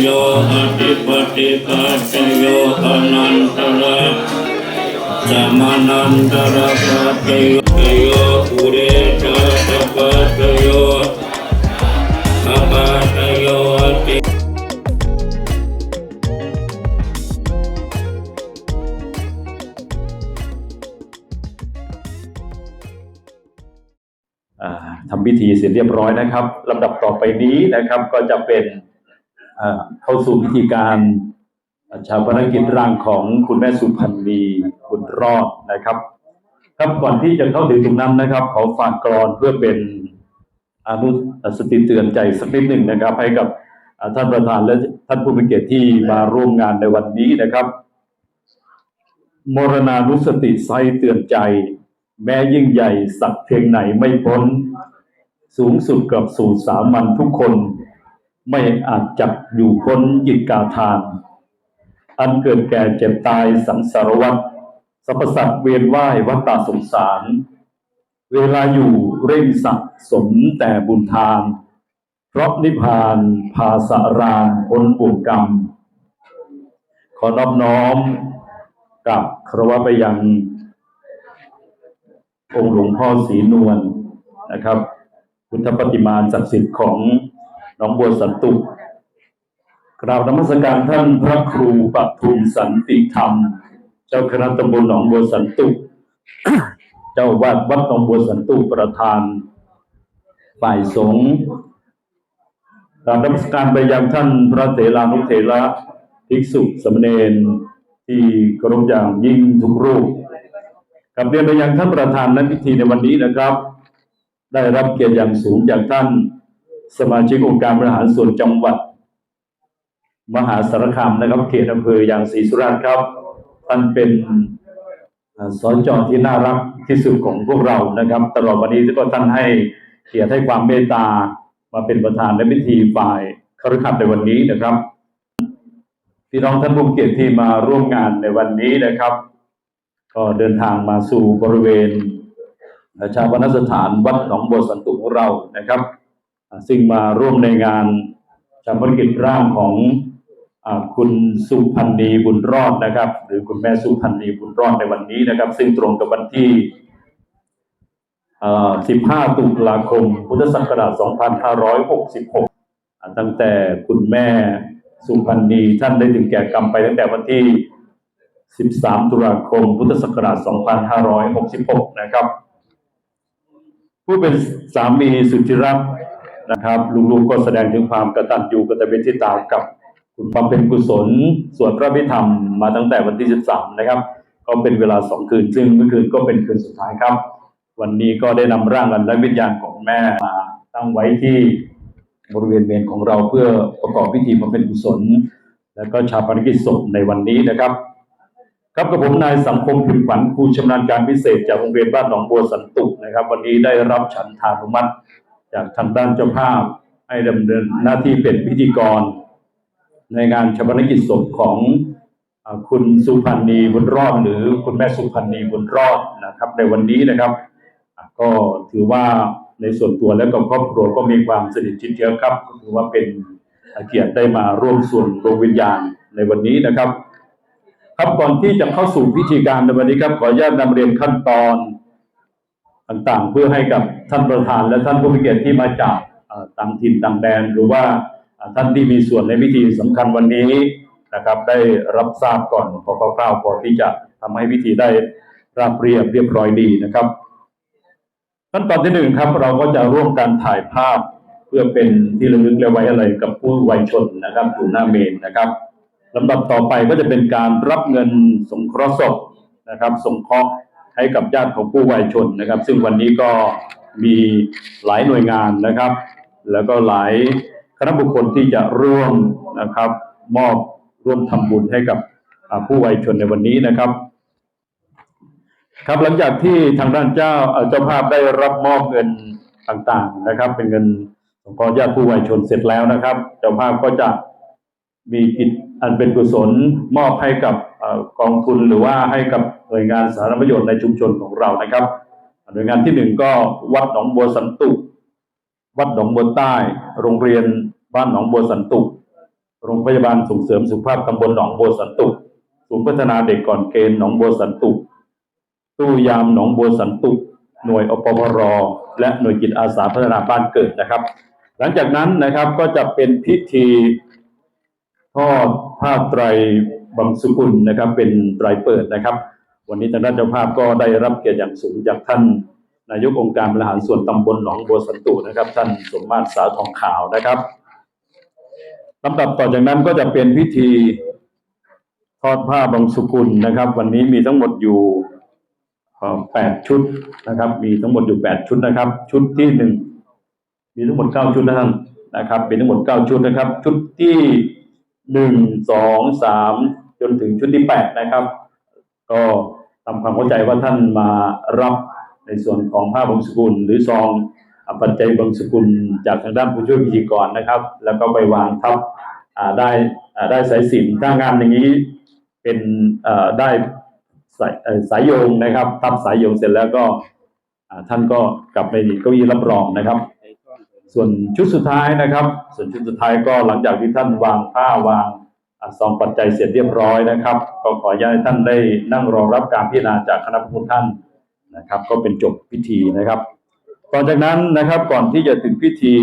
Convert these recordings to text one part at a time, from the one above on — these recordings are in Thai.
โยอธิปติปัจโยอนันตระสมานันตระปัจโยโยอุเรชาตปัจโยอปัจโยติอ่าทำพิธีเสร็จเรียบร้อยนะครับลำดับต่อไปนี้นะครับก็จะเป็น เข้าสู่พิธีการชาปนกิจร่างของคุณแม่สุพันธ์มีบุญรอดนะครับ ครับก่อนที่จะเข้าถึงตรงนั้นนะครับ ขอฝากกรอนเพื่อเป็นอนุสติเตือนใจสักนิดหนึ่งนะครับ ให้กับท่านประธานและท่านผู้มีเกียรติที่มาร่วมงานในวันนี้นะครับมรณานุสติไซเตือนใจ แม้ยิ่งใหญ่สักเพียงไหนไม่พ้น สูงสุดกับสู่สามัญทุกคน ไม่อาจจับอยู่พ้นจิตกาทาน อันเกิดแก่เจ็บตายสังสารวัฏสรรพสัตเวียนว่ายวัฏฏสงสาร เวลาอยู่เร่งสักสมแต่บุญทาน เพราะนิพพานพาสารานพ้นบ่วงกรรม ขอนอบน้อมกับคารวะไปยัง องค์หลวงพ่อศรีนวลนะครับ พุทธปฏิมาศักดิ์สิทธิ์ของ หนองบัวสันตุกราบนมัสการท่านพระครูปทุมสันติธรรม เจ้าคณะตำบลหนองบัวสันตุ เจ้าวาดวัดหนองบัวสันตุประธานฝ่ายสงฆ์กราบนมัสการไปยังท่านพระเถรานุเถระภิกษุสมเณรที่เคารพอย่างยิ่งทุกรูปกับเรียนไปยังท่านประธานในพิธีในวันนี้นะครับ ได้รับเกียรติอย่างสูงจากท่าน สมาชิกองค์การบริหารส่วนจังหวัด มหาสารคามนะครับเขตอำเภออย่างศรีสุราษฎร์ครับ ท่านเป็นสอ่าสจที่น่ารักที่สุดของพวกเรานะครับ ตลอดวันนี้ก็ท่านให้เกียรติให้ความเมตตามาเป็นประธานในพิธีฝ่ายคฤหัสถ์ในวันนี้นะครับพี่น้องท่านผู้เกียรติที่มาร่วมงานในวันนี้นะครับ ก็เดินทางมาสู่บริเวณชาปนสถานวัดหนองบัวสันตุของเรานะครับ ซึ่งมาร่วมในงานชาปนกิจร่างของอคุณสุพันธ์นีบุญรอดนะครับ หรือคุณแม่สุพันธ์นีบุญรอดในวันนี้นะครับ ซึ่งตรงกับวันที่ 15 ตุลาคม พุทธศักราช 2566 ตั้งแต่คุณแม่สุพันธ์นีท่านได้ถึงแก่กรรมไปตั้งแต่วันที่ 13 ตุลาคม พุทธศักราช 2566 นะครับ ผู้เป็นสามีสุธิรักษ์ นะครับลูกๆก็แสดงถึงความกระตัญญูกตเวทิตากับคุณความเป็นกุศลสวดพระพิธรรมมาตั้งแต่วันที่ 13 นะครับ ก็เป็นเวลาสองคืน ซึ่งเมื่อคืนก็เป็นคืนสุดท้ายครับ วันนี้ก็ได้นำร่างอันและวิญญาณของแม่มาตั้งไว้ที่บริเวณเมนของเราเพื่อประกอบพิธีบำเพ็ญกุศล และก็ชาปนกิจศพในวันนี้นะครับ ครับกับผมนายสังคมพิมพ์ขวัญครูชำนาญการพิเศษจากโรงเรียนบ้านหนองบัวสันตุนะครับ วันนี้ได้รับฉันทานุมัติ จากทางด้านเจ้าภาพให้ดำเนินหน้าที่เป็นพิธีกร ในงานชาปนกิจศพของคุณสุพันธ์นีบุญรอดหรือคุณแม่สุพันธ์นีบุญรอดนะครับ ในวันนี้นะครับ ก็ถือว่าในส่วนตัวและกับครอบครัวก็มีความสนิทชิดเชื้อครับก็ถือว่าเป็นเกียรติได้มาร่วมส่วนดวงวิญญาณในวันนี้นะครับ ครับก่อนที่จะเข้าสู่พิธีการในวันนี้ครับขออนุญาตนำเรียนขั้นตอน ต่างๆ เพื่อให้กับท่านประธานและท่านผู้มีเกียรติที่มาจากต่างถิ่นต่างแดน หรือว่าท่านที่มีส่วนในพิธีสำคัญวันนี้นะครับ ได้รับทราบก่อนพอคร่าวๆพอที่จะทำให้พิธีได้ราบเรียบเรียบร้อยดีนะครับขั้นตอนที่หนึ่งครับ เราก็จะร่วมกันถ่ายภาพเพื่อเป็นที่ระลึกและไว้อะไรกับผู้วัยชนนะครับอยู่หน้าเมนนะครับลำดับต่อไปก็จะเป็นการรับเงินสงเคราะห์ศพนะครับ สงเคราะห์ ให้กับญาติของผู้วายชนนะครับ ซึ่งวันนี้ก็มีหลายหน่วยงานนะครับ แล้วก็หลายคณะบุคคลที่จะร่วมนะครับ มอบร่วมทำบุญให้กับผู้วายชนในวันนี้นะครับ ครับหลังจากที่ทางด้านเจ้าเจ้าภาพได้รับมอบเงินต่างๆนะครับ เป็นเงินสงเคราะห์ญาติผู้วายชนเสร็จแล้วนะครับ เจ้าภาพก็จะมีกิจอันเป็นกุศลมอบให้กับ กองทุนหรือว่าให้กับหน่วยงานสาธารณประโยชน์ในชุมชนของเรานะครับ หน่วยงานที่หนึ่งก็วัดหนองบัวสันตุวัดหนองบัวใต้ โรงเรียนบ้านหนองบัวสันตุโรงพยาบาลส่งเสริมสุขภาพตำบลหนองบัวสันตุศูนย์พัฒนาเด็กก่อนเกณฑ์หนองบัวสันตุตู้ยามหนองบัวสันตุหน่วยอปพรและหน่วยจิตอาสาพัฒนาบ้านเกิดนะครับ หลังจากนั้นนะครับก็จะเป็นพิธีทอดผ้าไตร บังสุกุลนะครับ เป็นไตรเปิดนะครับ วันนี้ทางด้านเจ้าภาพก็ได้รับเกียรติอย่างสูงจากท่านนายกองค์การบริหารส่วนตำบลหนองบัวสันตุนะครับ ท่านสมมาตรสาวทองขาวนะครับลำดับต่อจากนั้นก็จะเป็นพิธีทอดผ้าบังสุกุลนะครับ วันนี้มีทั้งหมดอยู่เอ่อแปดชุดนะครับ มีทั้งหมดอยู่แปดชุดนะครับ ชุดที่หนึ่งมีทั้งหมดเก้าชุดนะท่านนะครับมีทั้งหมดเก้าชุดนะครับ ชุดที่หนึ่งสองสาม จนถึงชุดที่แปดนะครับ ก็ทำความเข้าใจว่าท่านมารับในส่วนของผ้าบางสกุล หรือซองปัจจัยบางสกุลจากทางด้านผู้ช่วยพิธีกรนะครับ แล้วก็ไปวางทับได้ได้สายสินถ้างานอย่างนี้เป็นได้สายสายโยงนะครับทับสายโยงเสร็จแล้วก็ท่านก็กลับไปเก้าอี้รับรองนะครับ ส่วนชุดสุดท้ายนะครับ ส่วนชุดสุดท้ายก็หลังจากที่ท่านวางผ้าวาง อ่าซองปัจจัยเสร็จเรียบร้อยนะครับ ก็ขออนุญาตท่านได้นั่งรอรับการพิจารณาจากคณะผู้ท่านนะครับ ก็เป็นจบพิธีนะครับ ต่อจากนั้นนะครับก่อนที่จะถึงพิธี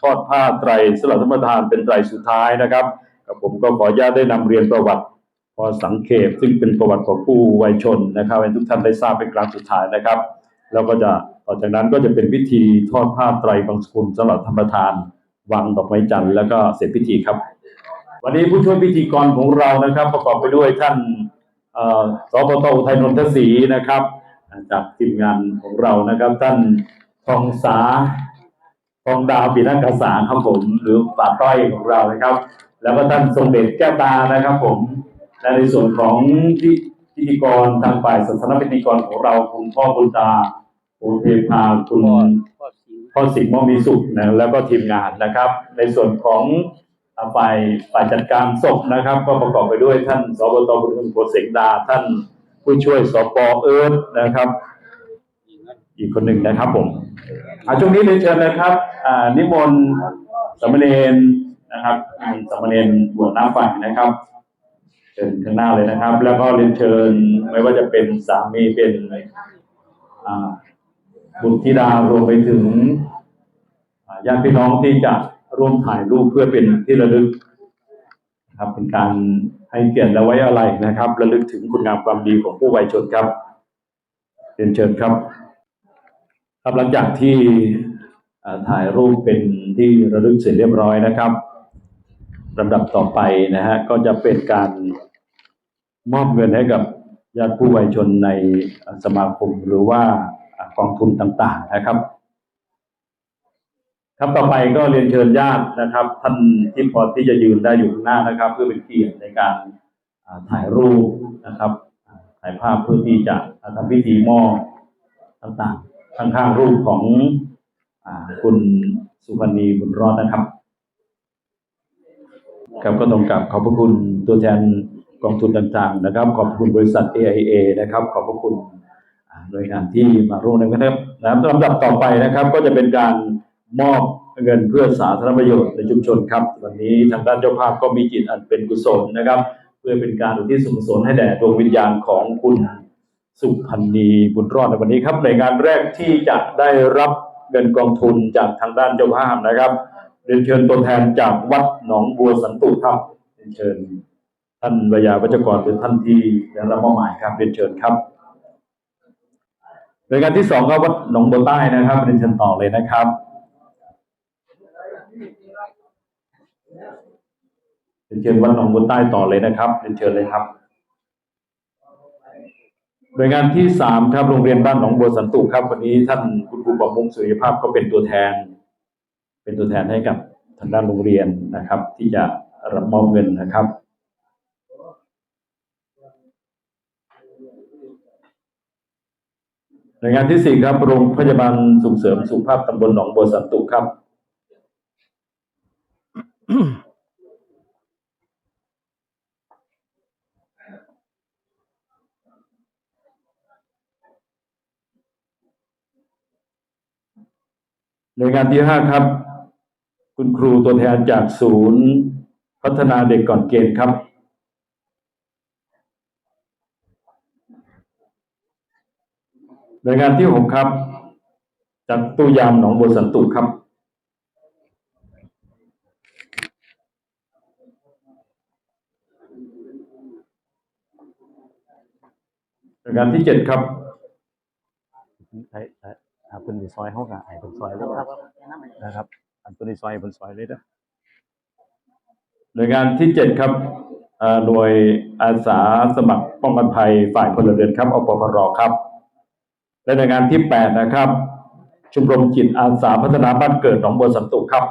ทอดผ้าไตรสลับธรรมทานเป็นไตรสุดท้ายนะครับกับผมก็ขออนุญาตได้นำเรียนประวัติพอสังเขปซึ่งเป็นประวัติของผู้วัยชนนะครับให้ทุกท่านได้ทราบเป็นครั้งสุดท้ายนะครับ แล้วก็จะต่อจากนั้นก็จะเป็นพิธีทอดผ้าไตรบางสกุลสำหรับธรรมทานวางดอกไม้จันทร์แล้วก็เสร็จพิธีครับ วันนี้ผู้ช่วยพิธีกรของเรานะครับ ประกอบไปด้วยท่านเอ่อสปตอุทัยนนทศรีนะครับ จากทีมงานของเรานะครับ ท่านทองสาทองดาวปีนักกษาครับผม หรือป่าต้อยของเรานะครับ แล้วก็ท่านทรงเดชแก้วตานะครับ ผมและในส่วนของพิพิธีกรทางฝ่ายศาสนพิธีกรของเราคุณพ่อบุญตาโอเทพาคุณพ่อสิงห์มอมีสุขนะแล้วก็ทีมงานนะครับ ในส่วนของอ่า ฝ่ายฝ่ายจัดการศพนะครับ ก็ประกอบไปด้วยท่านสบตบุญคุณโพเสงดา ท่านผู้ช่วยสปเอิร์ธนะครับ อีกคนหนึ่งนะครับผมอาช่วงนี้เรียนเชิญนะครับนิมนต์สมเณรนะครับนิมนต์สามเณรบวชน้ำไฟนะครับเชิญข้างหน้าเลยนะครับ แล้วก็เรียนเชิญไม่ว่าจะเป็นสามีเป็นบุตรธิดารวมไปถึงญาติพี่น้องที่จะ ร่วมถ่ายรูปเพื่อเป็นที่ระลึกนะครับเป็นการให้เกียรติและไว้อะไรนะครับ ระลึกถึงคุณงามความดีของผู้วัยชนครับเรียนเชิญครับ ครับหลังจากที่ถ่ายรูปเป็นที่ระลึกเสร็จเรียบร้อยนะครับลำดับต่อไปนะฮะก็จะเป็นการมอบเงินให้กับญาติผู้วัยชนในสมาคมหรือว่ากองทุนต่างๆนะครับ ครับต่อไปก็เรียนเชิญญาตินะครับ ท่านที่พอที่จะยืนได้อยู่ข้างหน้านะครับ เพื่อเป็นเกียรติในการถ่ายรูปนะครับ ถ่ายภาพเพื่อที่จะทำพิธีมอบต่างๆข้างๆรูปของอคุณสุพรรณีบุญรอดนะครับ ครับก็ต้องกลับขอบพระคุณตัวแทนกองทุนต่างๆ นะครับ ขอบพระคุณบริษัท AIA นะครับ ขอบพระคุณหน่วยงานที่มาร่วมในนะครับนะครับลำดับต่อไปนะครับ ก็จะเป็นการ มอบเงินเพื่อสาธารณประโยชน์ในชุมชนครับ วันนี้ทางด้านเจ้าภาพก็มีจิตอันเป็นกุศลนะครับ เพื่อเป็นการอุทิศส่วนกุศลให้แด่ดวงวิญญาณของคุณสุพันนีบุญรอดในวันนี้ครับในงานแรกที่จะได้รับเงินกองทุนจากทางด้านเจ้าภาพนะครับเรียนเชิญตัวแทนจากวัดหนองบัวสันตุครับเรียนเชิญท่านวิยาวัจกรหรือท่านที่ได้รับมอบหมายครับเรียนเชิญครับรายการที่สองครับวัดหนองบัวใต้นะครับเรียนเชิญต่อเลยนะครับ เรียนเชิญวัดหนองบัวใต้ต่อเลยนะครับเรียนเชิญเลยครับหน่วยงานที่สามครับโรงเรียนบ้านหนองบัวสันตุครับ วันนี้ท่านคุณครูบอกมุงสุริยภาพก็เป็นตัวแทน เป็นตัวแทนให้กับทางด้านโรงเรียนนะครับ ที่จะรับมอบเงินนะครับหน่วยงานที่สี่ครับโรงพยาบาลส่งเสริมสุขภาพตำบลหนองบัวสันตุครับ หน่วยงานที่ห้าครับ คุณครูตัวแทนจากศูนย์ พัฒนาเด็กก่อนเกณฑ์ครับหน่วยงานที่หกครับ จากตู้ยามหนองบัวสันตุครับหน่วยงานที่เจ็ดครับ ใช้ใช้ถ้าเพิ่นสิซอยเฮาก็ให้เพิ่นซอยเลยครับนะครับอันเพิ่นสิซอยให้เพิ่นซอยเลยเด้อหน่วยงานที่เจ็ดครับเอ่อหน่วยอาสาสมัครป้องกันภัยฝ่ายพลเรือนครับอปพรครับ และหน่วยงานที่แปดนะครับชมรมจิตอาสาพัฒนาบ้านเกิดหนองบัวสันตุครับ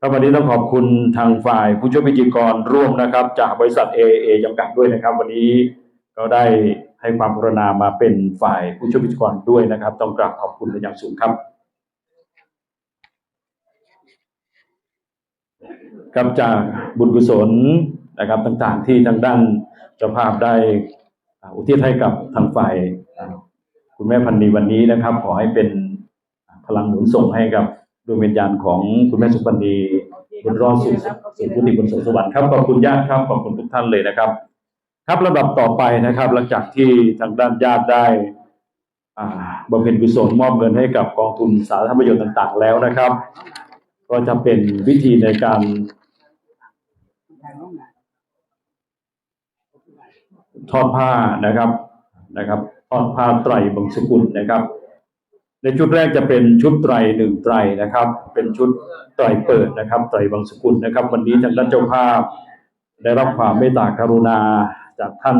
ครับวันนี้ต้องขอบคุณทางฝ่ายผู้ช่วยพิธีกรร่วมนะครับ จากบริษัท AAA จำกัดด้วยนะครับ วันนี้ก็ได้ ให้ความกรุณามาเป็นฝ่ายผู้ช่วยพิธีกรด้วยนะครับ ต้องกราบขอบคุณเป็นอย่างสูงครับครับจากบุญกุศลนะครับต่างๆ ที่ทางด้านเจ้าภาพได้อุทิศให้กับทางฝ่ายคุณแม่พันนีวันนี้นะครับ ขอให้เป็นพลังหนุนส่งให้กับดวงวิญญาณของคุณแม่สุพันนีบุญรอดสู่สู่พุทธิบนสวงสวรรค์ครับขอบคุณญาติครับขอบคุณทุกท่านเลยนะครับ ครับลำดับต่อไปนะครับ หลังจากที่ทางด้านญาติได้บำเพ็ญกุศลมอบเงินให้กับกองทุนสาธารณประโยชน์ต่าง ๆ แล้วนะครับ ก็จะเป็นวิธีในการทอดผ้านะครับนะครับทอดผ้าไตรบางสกุลนะครับ ในชุดแรกจะเป็นชุดไตรหนึ่งไตรนะครับ เป็นชุดไตรเปิดนะครับ ไตรบางสกุลนะครับ วันนี้ทางด้านเจ้าภาพได้รับความเมตตากรุณา จากท่าน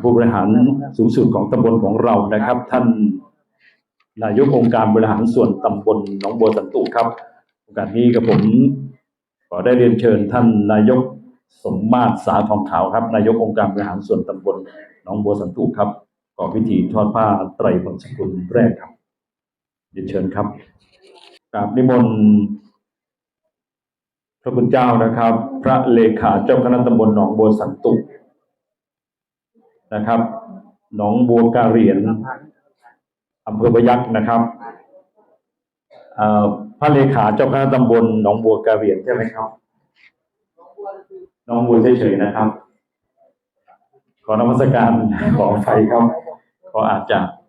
ผู้บริหารสูงสุดของตำบลของเรานะครับ ท่านนายกองค์การบริหารส่วนตำบลหนองบัวสันตุครับโอกาสนี้กับผมขอได้เรียนเชิญท่านนายกสมมาตรสาทองขาวครับ นายกองค์การบริหารส่วนตำบลหนองบัวสันตุครับก่อพิธีทอดผ้าไตรบางสกุลแรกครับเรียนเชิญครับกราบนิมนต์ พระคุณเจ้านะครับ พระเลขาเจ้าคณะตำบลหนองบัวสันตุนะครับหนองบัวกาเหรียนอำเภอพยัคฆ์นะครับพระเลขาเจ้าคณะตำบลหนองบัวกระเหรียนใช่ไหมครับหนองบัวเฉยๆนะครับ ขอนมัสการขอไฟครับก็อาจจะอ่า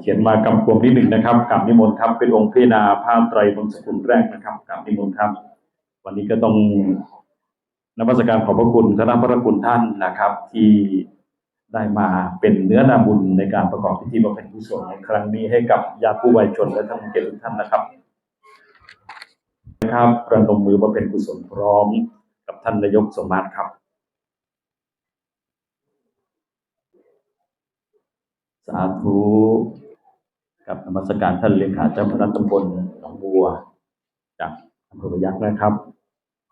เขียนมากำกวมนิดหนึ่งนะครับกราบนิมนต์ครับเป็นองค์พินาผ้าไตรบางสกุลแรกนะครับกราบนิมนต์ครับวันนี้ก็ต้องนมัสการขอบพระคุณคณะพระคุณท่านนะครับ ที่ได้มาเป็นเนื้อนาบุญในการประกอบพิธีบำเพ็ญกุศลในครั้งนี้ให้กับญาติผู้วายชนและท่านผู้เกียรติทุกท่านนะครับนะครับประนมมือบำเพ็ญกุศลพร้อมกับท่านนายกสมมาตรครับ สาธุกับนมัสการท่านเลขาเจ้าคณะตำบลหนองบัว จากอำเภอพยัคฆ์นะครับ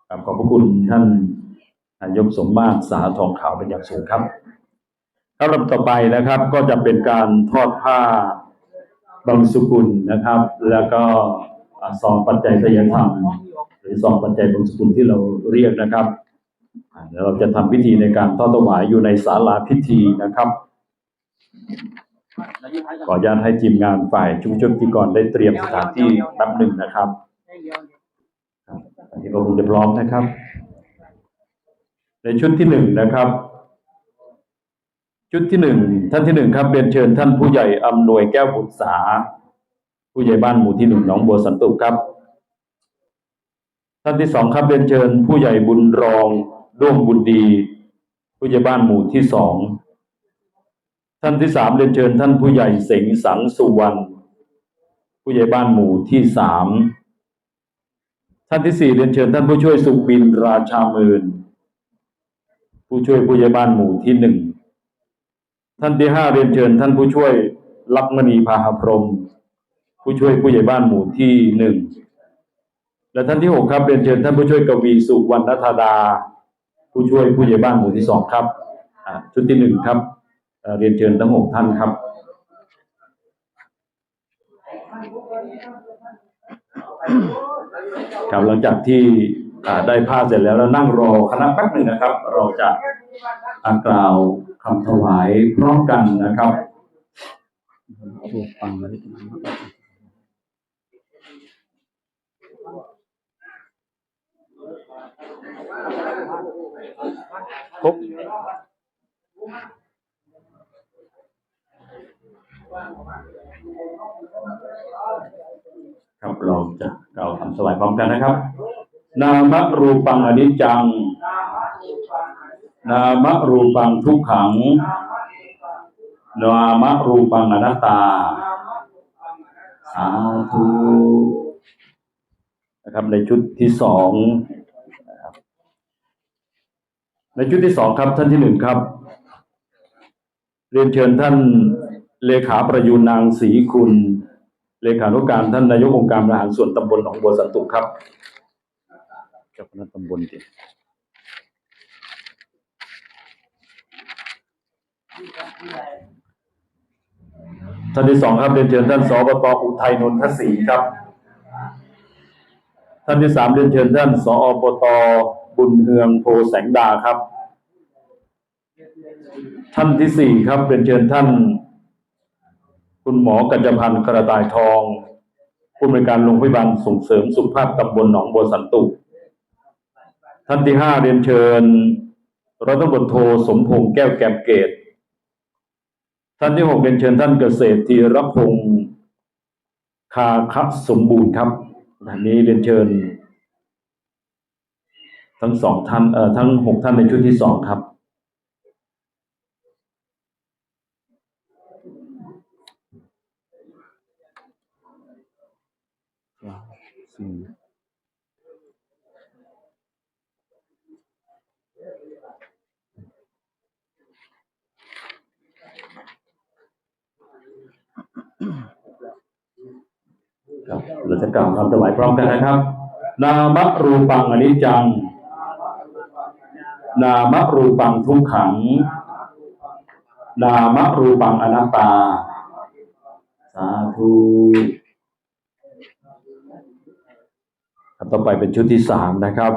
กับขอบพระคุณท่านนายกสมมาตรสาทองขาวเป็นอย่างสูงครับครับลำต่อไปนะครับ ก็จะเป็นการทอดผ้าบางสุกุลนะครับ แล้วก็อ่องปัจจัยสยธรรมหรือซองปัจจัยบางสุกุลที่เราเรียกนะครับเดี๋ยวเราจะทำพิธีในการทอดถวายอยู่ในศาลาพิธีนะครับ ขออนุญาตให้ทีมงานฝ่ายชุมชนพิกรได้เตรียมสถานที่แป๊บหนึ่งนะครับครับตอนนี้ก็คงจะพร้อมนะครับ ในชุดที่หนึ่งนะครับ ชุดที่หนึ่งท่านที่หนึ่งครับเรียนเชิญท่านผู้ใหญ่อำนวยแก้วบุษาผู้ใหญ่บ้านหมู่ที่หนึ่งหนองบัวสันตุครับ ท่านที่สองครับเรียนเชิญผู้ใหญ่บุญรองร่วมบุญดี ผู้ใหญ่บ้านหมู่ที่สอง ท่านที่สามเรียนเชิญท่านผู้ใหญ่เสงสังสุวรรณผู้ใหญ่บ้านหมู่ที่สามท่านที่สี่เรียนเชิญท่านผู้ช่วยสุบินราชาเมินผู้ช่วยผู้ใหญ่บ้านหมู่ที่หนึ่งท่านที่ห้าเรียนเชิญท่านผู้ช่วยลักษมณีพาหพรม ผู้ช่วยผู้ใหญ่บ้านหมู่ที่หนึ่งและท่านที่หกครับเรียนเชิญท่านผู้ช่วยกวีสุวรรณธาดา ผู้ช่วยผู้ใหญ่บ้านหมู่ที่สองครับชุดที่หนึ่งครับ เรียนเชิญทั้งหกท่านครับครับหลังจากที่ได้ผ้าเสร็จแล้วแล้วนั่งรอคณะแป๊บหนึ่งนะครับ เราจะอากล่าวคำถวายพร้อมกันนะครับถูกฟังเลยครบ ครับเราจะกล่าวคำสวายพร้อมกันนะครับ นามรูปังอนิจจัง นามรูปังทุกขัง นามรูปังอนัตตา สาธุนะครับในชุดที่สองในชุดที่สองครับท่านที่หนึ่งครับ เรียนเชิญท่าน เลขาประยูนนางศรีคุณ เลขานุการท่านนายกองค์การบริหารส่วนตำบลหนองบัวสันตุครับเจ้าคณะตำบลที่ท่านที่สองครับเรียนเชิญท่านสบตอุทัยนนทศรีครับ ท่านที่สามเรียนเชิญท่านสอบตบุญเฮืองโพแสงดาครับ ท่านที่สี่ครับเรียนเชิญท่าน คุณหมอกัญจพันธ์กระต่ายทองผู้อำนวยการโรงพยาบาลส่งเสริมสุขภาพตำบลหนองบัวสันตุท่านที่ห้าเรียนเชิญร้อยตรโทสมพงษ์แก้วแกมเกต ท่านที่หกเรียนเชิญท่านเกษตรธีรพงศ์คาคะสมบูรณ์ครับท่านนี้เรียนเชิญ ทั้งสองท่านเอ่อทั้งหกท่านในชุดที่สองครับ สามสี่ครับเราจะกล่าวคำถวายพร้อมกันนะครับ นามรูปังอนิจจัง นามรูปังทุกขัง นามรูปังอนัตตา สาธุครับ ต่อไปเป็นชุดที่สามนะครับ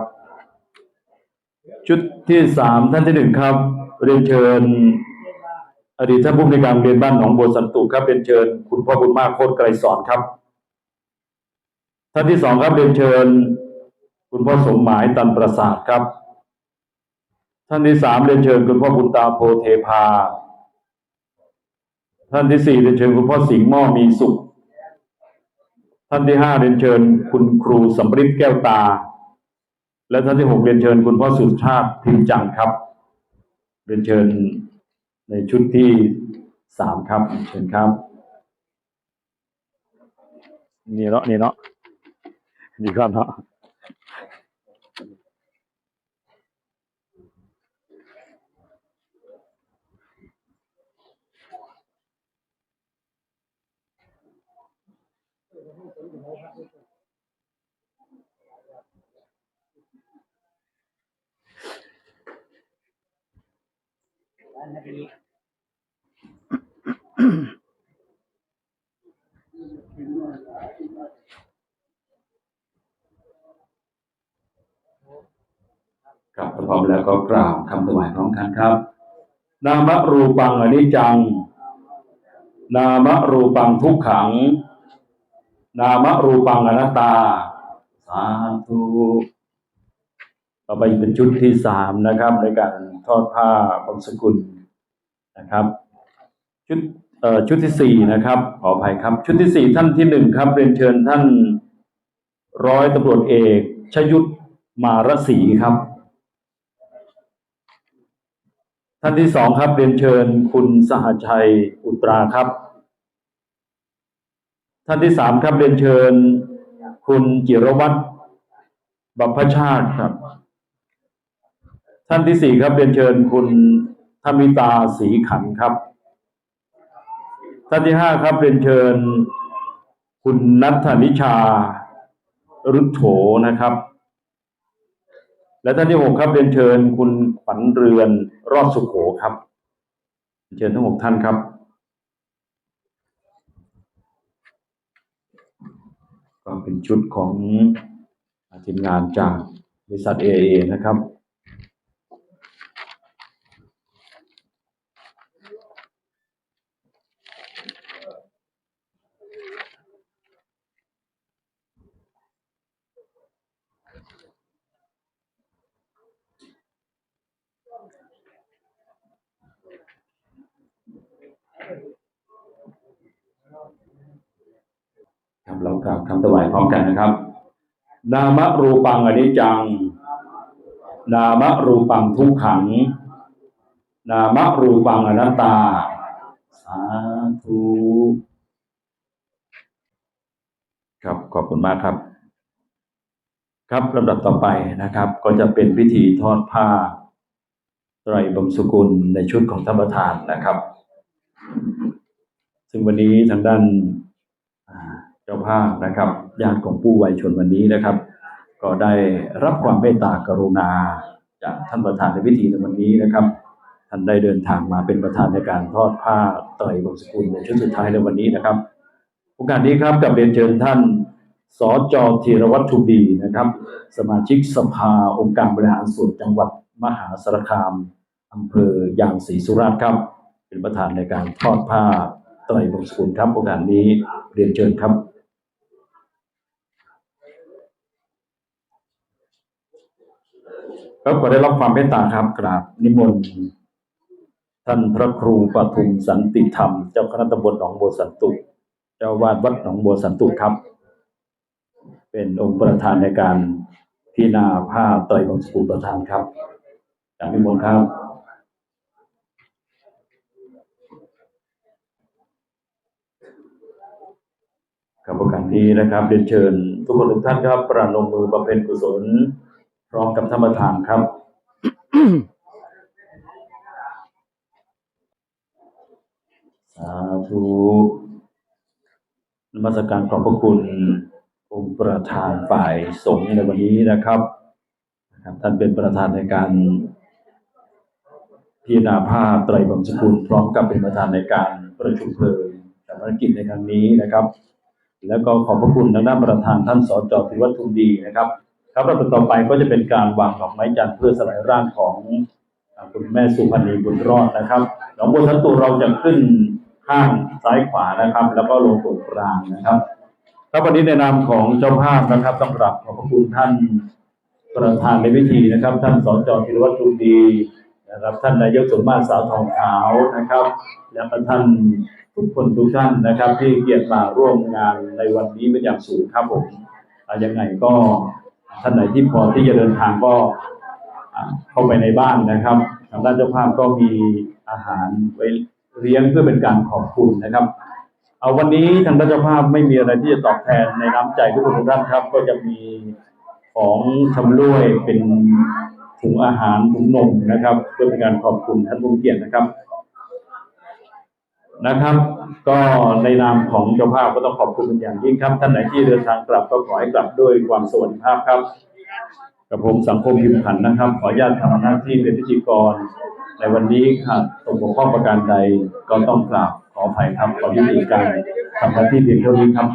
ชุดที่สามท่านที่หนึ่งครับ เรียนเชิญ อดีตท่านผู้ในการเรียนบ้านหนองบัวสันตุครับเรียนเชิญ คุณพ่อบุญมากโคตรไกรสอนครับ ท่านที่สองครับเรียนเชิญ คุณพ่อสมหมายตันประสาทครับ ท่านที่สามเรียนเชิญ คุณพ่อบุญตาโพเทพา ท่านที่สี่เรียนเชิญคุณพ่อสิงห์ม่อมีสุข ท่านที่ห้าเรียนเชิญคุณครูสำริดแก้วตา และท่านที่หกเรียนเชิญคุณพ่อสุชาติพิมจังครับ เรียนเชิญในชุดที่สามครับ เชิญครับ นี่เนาะนี่เนาะดีก่านเนาะ ครับพร้อมแล้วก็กล่าวคำถวายพร้อมกันครับ นามรูปังอนิจจัง นามรูปังทุกขัง นามรูปังอนัตตา สาธุ ต่อไปเป็นชุดที่สามนะครับ ในการทอดผ้าบางสกุลนะครับ ชุดเอ่อชุดที่สี่นะครับ ขออภัยครับ ชุดที่สี่ท่านที่หนึ่งครับเรียนเชิญท่านร้อยตำรวจเอกชยุทธมารสีครับ ท่านที่สองครับเรียนเชิญคุณสหชัยอุตราครับ ท่านที่สามครับเรียนเชิญ คุณจิรวัตรบัพพชาติครับ ท่านที่สี่ครับเรียนเชิญคุณธมิตาศรีขันธ์ครับ ท่านที่ห้าครับเรียนเชิญ คุณนัทธนิชารุโถนะครับ และท่านที่หกครับเรียนเชิญ คุณขวัญเรือนรอดสุขโขครับเรียนเชิญทั้งหกท่านครับก็เป็นชุดของทีมงานจากบริษัทเอเอนะครับ กราบคำถวายพร้อมกันนะครับ นามรูปังอนิจจัง นามรูปังทุกขัง นามรูปังอนัตตา สาธุครับขอบคุณมากครับ ครับลำดับต่อไปนะครับ ก็จะเป็นพิธีทอดผ้าไตรบงสกุลในชุดของท่านประธานนะครับ ซึ่งวันนี้ทางด้าน จ้าภาพนะครับญาติของผู้วัยชนวันนี้นะครับ ก็ได้รับความเมตตากรุณา จากท่านประธานในพิธีในวันนี้นะครับ ท่านได้เดินทางมาเป็นประธานในการทอดผ้าไตรบงสกุลในชุดสุดท้ายในวันนี้นะครับโอกาสนี้ครับกับเรียนเชิญท่านสจธีรวัตรทุดีนะครับ สมาชิกสภาองค์การบริหารส่วนจังหวัดมหาสารคามอำเภอยางศรีสุราษฎร์ครับ เป็นประธานในการทอดผ้าไตรบงสกุลครับโอกาสนี้เรียนเชิญครับ ครับขอได้รับความเมตตาครับกราบนิมนต์ท่านพระครูปทุมสันติธรรม เจ้าคณะตำบลหนองบัวสันตุเจ้าวาดวัดหนองบัวสันตุครับ เป็นองค์ประธานในการพิจารณาผ้าไตรบงสกุลประธานครับจากนิมนต์ครับครับโอกาสนี้นะครับเรียนเชิญ ทุกคนทุกท่านครับประนมมือบำเพ็ญกุศล พร้อมกับธรรมทานครับ สาธุนมัสการขอบพระคุณองค์ประธานฝ่ายสงฆ์ในวันนี้นะครับท่านเป็นประธานในการพิจารณาภาพไตรบงสกุลพร้อมกับเป็นประธานในการประชุมเพลิงสามัญกิจในครั้งนี้นะครับ แล้วก็ขอบพระคุณทางด้านประธานท่านสจธิวัฒน์ทุมดีนะครับ ครับลำดับต่อไปก็จะเป็นการวางดอกไม้จันทร์เพื่อสลายร่างของคุณแม่สุพรรณีบุญรอดนะครับหนองบัวทันตูเราจะขึ้นข้างซ้ายขวานะครับ แล้วก็ลงตรงกลางนะครับครับวันนี้ในนามของเจ้าภาพนะครับต้องกราบขอบพระคุณท่านประธานในพิธีนะครับ ท่านสจธีรวัตรทุดีนะครับ ท่านนายกสมมาตรสาวทองขาวนะครับ และท่านทุกคนทุกท่านนะครับ ที่เกียรติมาร่วมงานในวันนี้เป็นอย่างสูงครับผมยังไงก็ ท่านไหนที่พอที่จะเดินทางก็เข้าไปในบ้านนะครับทางด้านเจ้าภาพก็มีอาหารไว้เลี้ยงเพื่อเป็นการขอบคุณนะครับ เอาวันนี้ทางด้านเจ้าภาพไม่มีอะไรที่จะตอบแทนในน้ำใจทุกคนทุกท่านครับ ก็จะมีของชำร่วยเป็นถุงอาหารถุงนมนะครับ เพื่อเป็นการขอบคุณท่านผู้เกียรตินะครับ นะครับ ก็ในนามของเจ้าภาพก็ต้องขอบคุณเป็นอย่างยิ่งครับ ท่านไหนที่เดินทางกลับก็ขอให้กลับด้วยความสวัสดิภาพครับ กับผมสังคมพิมพันธ์นะครับ ขออนุญาตทำหน้าที่เป็นพิธีกร ในวันนี้ค่ะตกบกพร่องประการใดก็ต้องกราบขออภัยครับขอยุติการทำหน้าที่เพียงเท่านี้ครับ